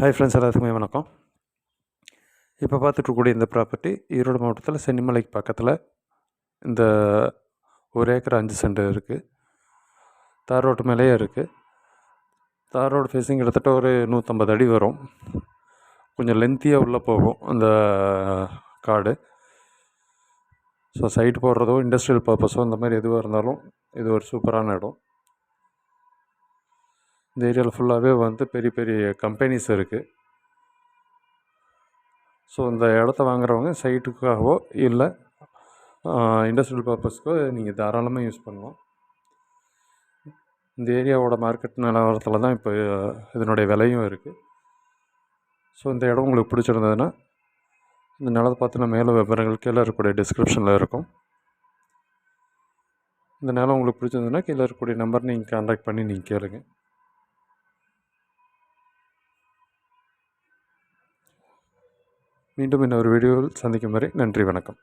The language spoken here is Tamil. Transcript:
ஹாய் ஃப்ரெண்ட்ஸ் எல்லாத்துக்குமே வணக்கம். இப்போ பார்த்துட்ருக்கூடிய இந்த ப்ராப்பர்ட்டி ஈரோடு மாவட்டத்தில் சென்னிமலைக்கு பக்கத்தில் இந்த ஒரு ஏக்கர் அஞ்சு சென்ட் இருக்குது தார் ரோட்டு மேலேயே இருக்குது தார் ரோடு ஃபேஸிங் கிட்டத்தட்ட ஒரு நூற்றம்பது அடி வரும். கொஞ்சம் லென்த்தியாக உள்ளே போகும் அந்த காடு. ஸோ சைட் போடுறதோ இண்டஸ்ட்ரியல் பர்பஸோ இந்த மாதிரி எதுவாக இருந்தாலும் இது ஒரு சூப்பரான இடம். இந்த ஏரியாவில் ஃபுல்லாகவே வந்து பெரிய பெரிய கம்பெனிஸ் இருக்குது ஸோ இந்த இடத்த வாங்குறவங்க சைட்டுக்காகவோ இல்லை இண்டஸ்ட்ரியல் பர்பஸ்க்கோ நீங்கள் தாராளமாக யூஸ் பண்ணலாம். இந்த ஏரியாவோட மார்க்கெட் நிலவரத்தில் தான் இப்போ இதனுடைய விலையும் இருக்குது ஸோ இந்த இடம் உங்களுக்கு பிடிச்சிருந்ததுன்னா இந்த நிலத்தை பார்த்தினா மேலே விவரங்கள் கீழே இருக்கக்கூடிய டிஸ்கிரிப்ஷனில் இருக்கும். இந்த நிலம் உங்களுக்கு பிடிச்சிருந்ததுன்னா கீழே இருக்கக்கூடிய நம்பர் நீங்கள் கான்டாக்ட் பண்ணி நீங்கள் கேளுங்கள் மீண்டும் இன்னொரு வீடியோவில் சந்திக்கும் வரை நன்றி வணக்கம்.